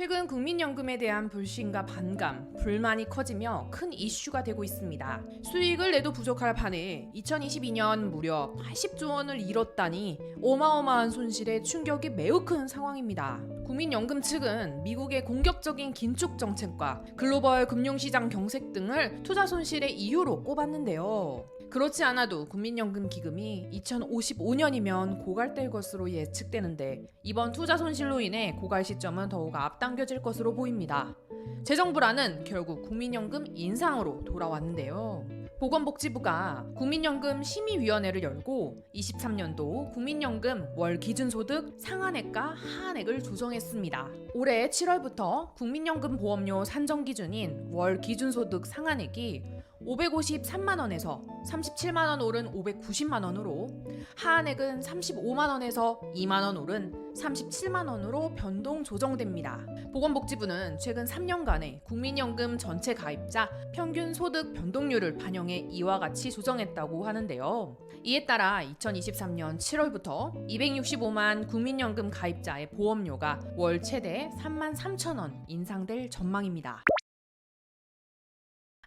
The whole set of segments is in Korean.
최근 국민연금에 대한 불신과 반감, 불만이 커지며 큰 이슈가 되고 있습니다. 수익을 내도 부족할 판에 2022년 무려 80조 원을 잃었다니 어마어마한 손실에 충격이 매우 큰 상황입니다. 국민연금 측은 미국의 공격적인 긴축 정책과 글로벌 금융시장 경색 등을 투자 손실의 이유로 꼽았는데요. 그렇지 않아도 국민연금 기금이 2055년이면 고갈될 것으로 예측되는데 이번 투자 손실로 인해 고갈 시점은 더욱 앞당겨질 것으로 보입니다. 재정 불안은 결국 국민연금 인상으로 돌아왔는데요. 보건복지부가 국민연금 심의위원회를 열고 23년도 국민연금 월 기준소득 상한액과 하한액을 조정했습니다. 올해 7월부터 국민연금 보험료 산정 기준인 월 기준소득 상한액이 553만 원에서 37만 원 오른 590만 원으로 하한액은 35만 원에서 2만 원 오른 37만 원으로 변동 조정됩니다. 보건복지부는 최근 3년간의 국민연금 전체 가입자 평균 소득 변동률을 반영해 이와 같이 조정했다고 하는데요. 이에 따라 2023년 7월부터 265만 국민연금 가입자의 보험료가 월 최대 3만 3천 원 인상될 전망입니다.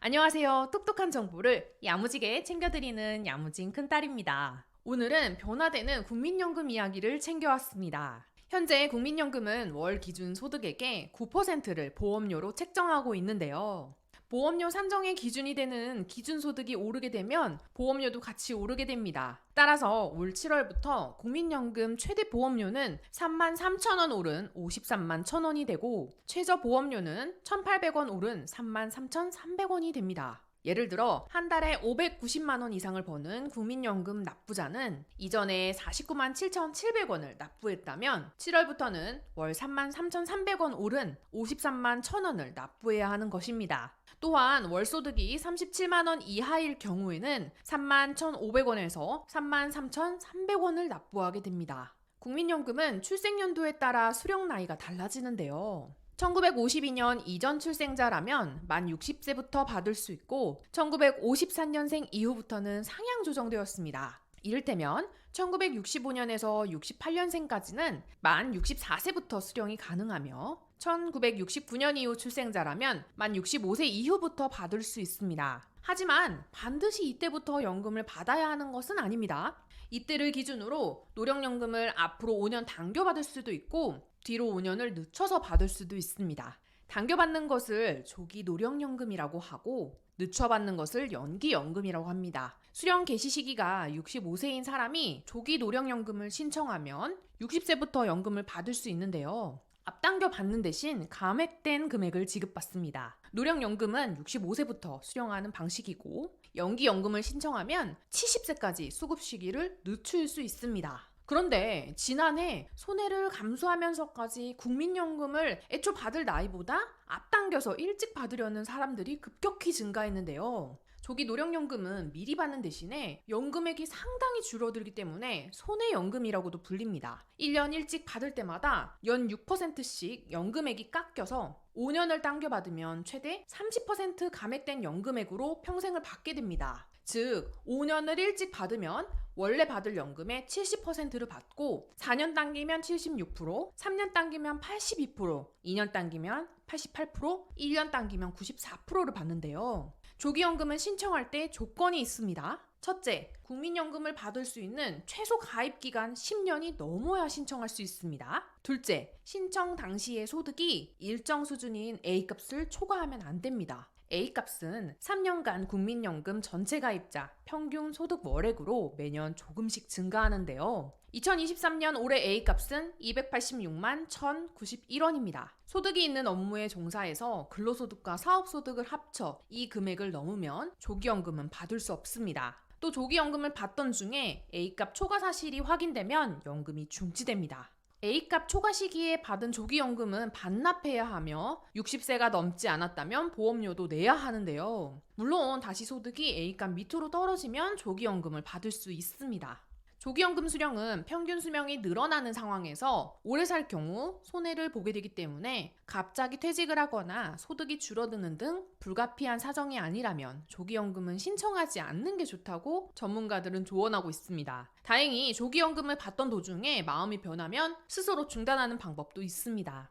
안녕하세요. 똑똑한 정보를 야무지게 챙겨드리는 야무진 큰딸입니다. 오늘은 변화되는 국민연금 이야기를 챙겨왔습니다. 현재 국민연금은 월 기준 소득액의 9%를 보험료로 책정하고 있는데요. 보험료 산정의 기준이 되는 기준소득이 오르게 되면 보험료도 같이 오르게 됩니다. 따라서 올 7월부터 국민연금 최대 보험료는 3만 3천 원 오른 53만 1천 원이 되고 최저 보험료는 1,800원 오른 3만 3,300원이 됩니다. 예를 들어 한 달에 590만 원 이상을 버는 국민연금 납부자는 이전에 49만 7,700원을 납부했다면 7월부터는 월 3만 3,300원 오른 53만 1,000원을 납부해야 하는 것입니다. 또한 월 소득이 37만 원 이하일 경우에는 3만 1,500원에서 3만 3,300원을 납부하게 됩니다. 국민연금은 출생연도에 따라 수령 나이가 달라지는데요. 1952년 이전 출생자라면 만 60세부터 받을 수 있고 1954년생 이후부터는 상향 조정되었습니다. 이를테면 1965년에서 68년생까지는 만 64세부터 수령이 가능하며 1969년 이후 출생자라면 만 65세 이후부터 받을 수 있습니다. 하지만 반드시 이때부터 연금을 받아야 하는 것은 아닙니다. 이때를 기준으로 노령연금을 앞으로 5년 당겨받을 수도 있고 뒤로 5년을 늦춰서 받을 수도 있습니다. 당겨받는 것을 조기 노령연금이라고 하고 늦춰받는 것을 연기연금이라고 합니다. 수령 개시 시기가 65세인 사람이 조기 노령연금을 신청하면 60세부터 연금을 받을 수 있는데요. 앞당겨 받는 대신 감액된 금액을 지급받습니다. 노령연금은 65세부터 수령하는 방식이고 연기연금을 신청하면 70세까지 수급 시기를 늦출 수 있습니다. 그런데 지난해 손해를 감수하면서까지 국민연금을 애초 받을 나이보다 앞당겨서 일찍 받으려는 사람들이 급격히 증가했는데요. 조기 노령연금은 미리 받는 대신에 연금액이 상당히 줄어들기 때문에 손해연금이라고도 불립니다. 1년 일찍 받을 때마다 연 6%씩 연금액이 깎여서 5년을 당겨받으면 최대 30% 감액된 연금액으로 평생을 받게 됩니다. 즉, 5년을 일찍 받으면 원래 받을 연금의 70%를 받고 4년 당기면 76%, 3년 당기면 82%, 2년 당기면 88%, 1년 당기면 94%를 받는데요. 조기연금은 신청할 때 조건이 있습니다. 첫째, 국민연금을 받을 수 있는 최소 가입 기간 10년이 넘어야 신청할 수 있습니다. 둘째, 신청 당시의 소득이 일정 수준인 A값을 초과하면 안 됩니다. A값은 3년간 국민연금 전체 가입자 평균 소득 월액으로 매년 조금씩 증가하는데요. 2023년 올해 A값은 286만 1,091원입니다. 소득이 있는 업무에 종사해서 근로소득과 사업소득을 합쳐 이 금액을 넘으면 조기연금은 받을 수 없습니다. 또 조기연금을 받던 중에 A값 초과 사실이 확인되면 연금이 중지됩니다. A값 초과 시기에 받은 조기연금은 반납해야 하며 60세가 넘지 않았다면 보험료도 내야 하는데요. 물론 다시 소득이 A값 밑으로 떨어지면 조기연금을 받을 수 있습니다. 조기연금 수령은 평균 수명이 늘어나는 상황에서 오래 살 경우 손해를 보게 되기 때문에 갑자기 퇴직을 하거나 소득이 줄어드는 등 불가피한 사정이 아니라면 조기연금은 신청하지 않는 게 좋다고 전문가들은 조언하고 있습니다. 다행히 조기연금을 받던 도중에 마음이 변하면 스스로 중단하는 방법도 있습니다.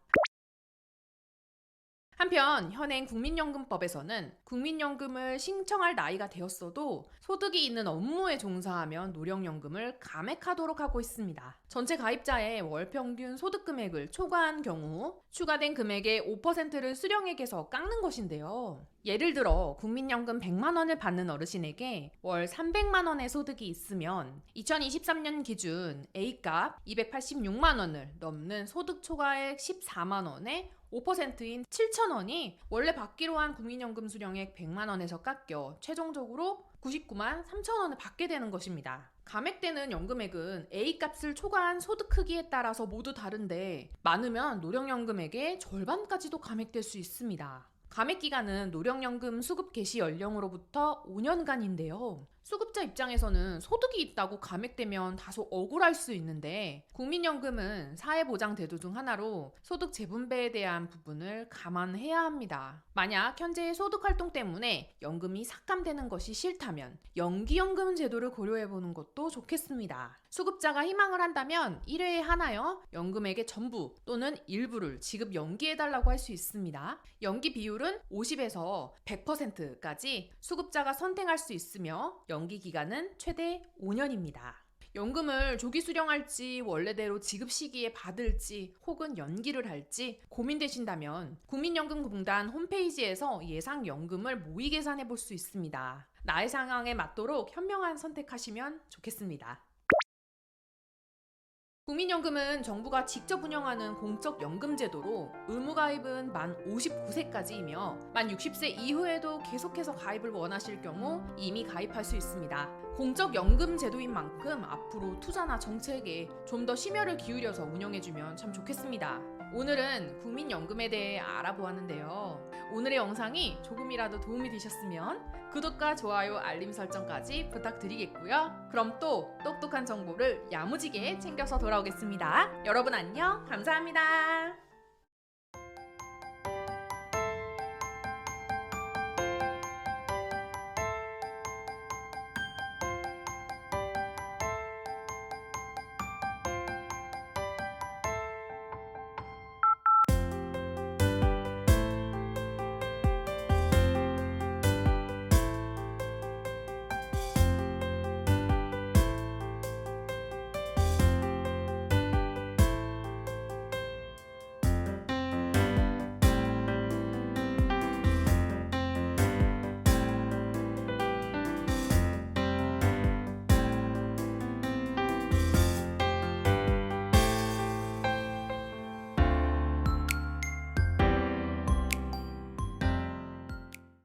한편 현행 국민연금법에서는 국민연금을 신청할 나이가 되었어도 소득이 있는 업무에 종사하면 노령연금을 감액하도록 하고 있습니다. 전체 가입자의 월 평균 소득 금액을 초과한 경우 추가된 금액의 5%를 수령액에서 깎는 것인데요. 예를 들어 국민연금 100만 원을 받는 어르신에게 월 300만 원의 소득이 있으면 2023년 기준 A값 286만 원을 넘는 소득 초과액 14만 원에 5%인 7천 원이 원래 받기로 한 국민연금 수령액 100만 원에서 깎여 최종적으로 99만 3천 원을 받게 되는 것입니다. 감액되는 연금액은 A값을 초과한 소득 크기에 따라서 모두 다른데 많으면 노령연금액의 절반까지도 감액될 수 있습니다. 감액 기간은 노령연금 수급 개시 연령으로부터 5년간인데요. 수급자 입장에서는 소득이 있다고 감액되면 다소 억울할 수 있는데 국민연금은 사회보장 제도 중 하나로 소득 재분배에 대한 부분을 감안해야 합니다. 만약 현재의 소득 활동 때문에 연금이 삭감되는 것이 싫다면 연기연금 제도를 고려해 보는 것도 좋겠습니다. 수급자가 희망을 한다면 1회에 하나여 연금액의 전부 또는 일부를 지급 연기해 달라고 할 수 있습니다. 연기 비율은 50에서 100%까지 수급자가 선택할 수 있으며 연기 기간은 최대 5년입니다. 연금을 조기 수령할지 원래대로 지급 시기에 받을지 혹은 연기를 할지 고민되신다면 국민연금공단 홈페이지에서 예상 연금을 모의 계산해 볼 수 있습니다. 나의 상황에 맞도록 현명한 선택하시면 좋겠습니다. 국민연금은 정부가 직접 운영하는 공적 연금 제도로 의무 가입은 만 59세까지이며 만 60세 이후에도 계속해서 가입을 원하실 경우 이미 가입할 수 있습니다. 공적 연금 제도인 만큼 앞으로 투자나 정책에 좀 더 심혈을 기울여서 운영해주면 참 좋겠습니다. 오늘은 국민연금에 대해 알아보았는데요. 오늘의 영상이 조금이라도 도움이 되셨으면 구독과 좋아요, 알림 설정까지 부탁드리겠고요. 그럼 또 똑똑한 정보를 야무지게 챙겨서 돌아오겠습니다. 여러분 안녕, 감사합니다.